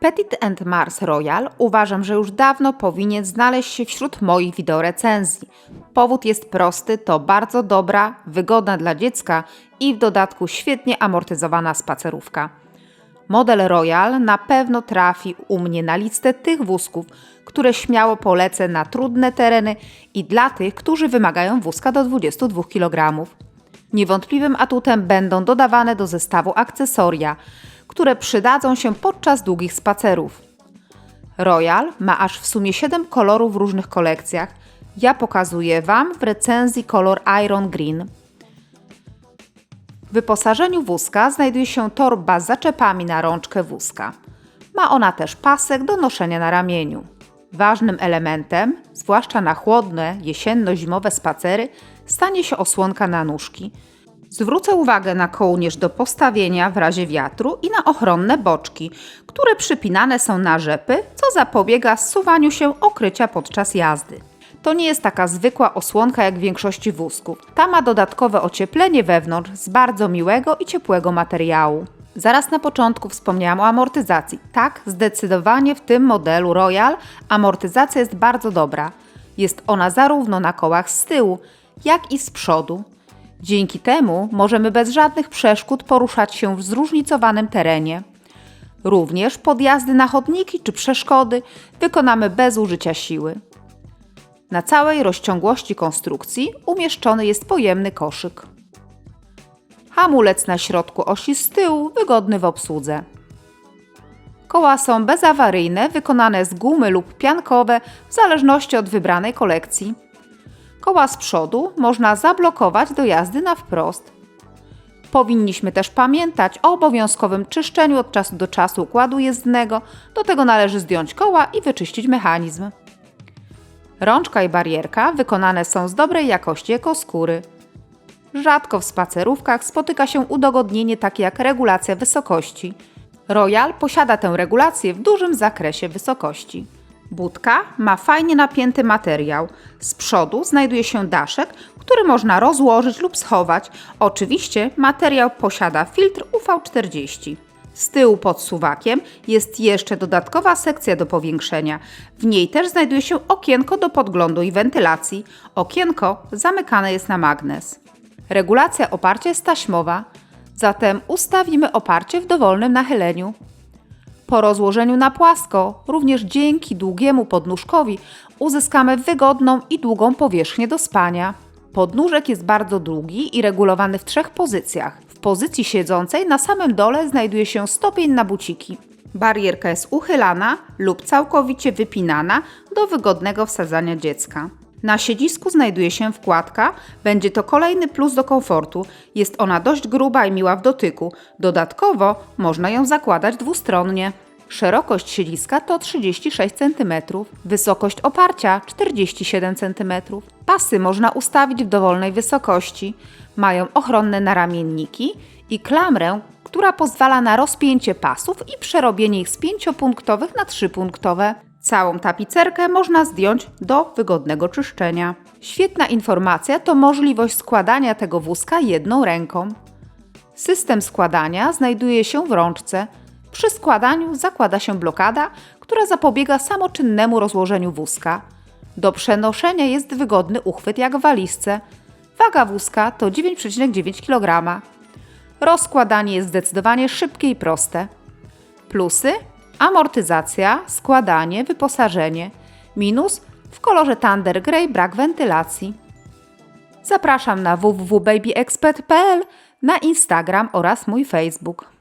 Petit and Mars Royal uważam, że już dawno powinien znaleźć się wśród moich wideorecenzji. Powód jest prosty, to bardzo dobra, wygodna dla dziecka i w dodatku świetnie amortyzowana spacerówka. Model Royal na pewno trafi u mnie na listę tych wózków, które śmiało polecę na trudne tereny i dla tych, którzy wymagają wózka do 22 kg. Niewątpliwym atutem będą dodawane do zestawu akcesoria, które przydadzą się podczas długich spacerów. Royal ma aż w sumie 7 kolorów w różnych kolekcjach. Ja pokazuję Wam w recenzji kolor Iron Green. W wyposażeniu wózka znajduje się torba z zaczepami na rączkę wózka. Ma ona też pasek do noszenia na ramieniu. Ważnym elementem, zwłaszcza na chłodne, jesienno-zimowe spacery, stanie się osłonka na nóżki. Zwrócę uwagę na kołnierz do postawienia w razie wiatru i na ochronne boczki, które przypinane są na rzepy, co zapobiega zsuwaniu się okrycia podczas jazdy. To nie jest taka zwykła osłonka jak w większości wózków. Ta ma dodatkowe ocieplenie wewnątrz z bardzo miłego i ciepłego materiału. Zaraz na początku wspomniałam o amortyzacji. Tak, zdecydowanie w tym modelu Royal amortyzacja jest bardzo dobra. Jest ona zarówno na kołach z tyłu, jak i z przodu. Dzięki temu możemy bez żadnych przeszkód poruszać się w zróżnicowanym terenie. Również podjazdy na chodniki czy przeszkody wykonamy bez użycia siły. Na całej rozciągłości konstrukcji umieszczony jest pojemny koszyk. Hamulec na środku osi z tyłu, wygodny w obsłudze. Koła są bezawaryjne, wykonane z gumy lub piankowe, w zależności od wybranej kolekcji. Koła z przodu można zablokować do jazdy na wprost. Powinniśmy też pamiętać o obowiązkowym czyszczeniu od czasu do czasu układu jezdnego, do tego należy zdjąć koła i wyczyścić mechanizm. Rączka i barierka wykonane są z dobrej jakości ekoskóry. Rzadko w spacerówkach spotyka się udogodnienie takie jak regulacja wysokości. Royal posiada tę regulację w dużym zakresie wysokości. Budka ma fajnie napięty materiał. Z przodu znajduje się daszek, który można rozłożyć lub schować. Oczywiście materiał posiada filtr UV40. Z tyłu pod suwakiem jest jeszcze dodatkowa sekcja do powiększenia. W niej też znajduje się okienko do podglądu i wentylacji. Okienko zamykane jest na magnes. Regulacja oparcia jest taśmowa, zatem ustawimy oparcie w dowolnym nachyleniu. Po rozłożeniu na płasko, również dzięki długiemu podnóżkowi, uzyskamy wygodną i długą powierzchnię do spania. Podnóżek jest bardzo długi i regulowany w trzech pozycjach. W pozycji siedzącej na samym dole znajduje się stopień na buciki. Barierka jest uchylana lub całkowicie wypinana do wygodnego wsadzania dziecka. Na siedzisku znajduje się wkładka, będzie to kolejny plus do komfortu. Jest ona dość gruba i miła w dotyku. Dodatkowo można ją zakładać dwustronnie. Szerokość siedziska to 36 cm, wysokość oparcia 47 cm. Pasy można ustawić w dowolnej wysokości. Mają ochronne naramienniki i klamrę, która pozwala na rozpięcie pasów i przerobienie ich z pięciopunktowych na trzypunktowe. Całą tapicerkę można zdjąć do wygodnego czyszczenia. Świetna informacja to możliwość składania tego wózka jedną ręką. System składania znajduje się w rączce. Przy składaniu zakłada się blokada, która zapobiega samoczynnemu rozłożeniu wózka. Do przenoszenia jest wygodny uchwyt jak w walizce. Waga wózka to 9,9 kg. Rozkładanie jest zdecydowanie szybkie i proste. Plusy: amortyzacja, składanie, wyposażenie. Minus: w kolorze Thunder Grey brak wentylacji. Zapraszam na www.babyexpert.pl, na Instagram oraz mój Facebook.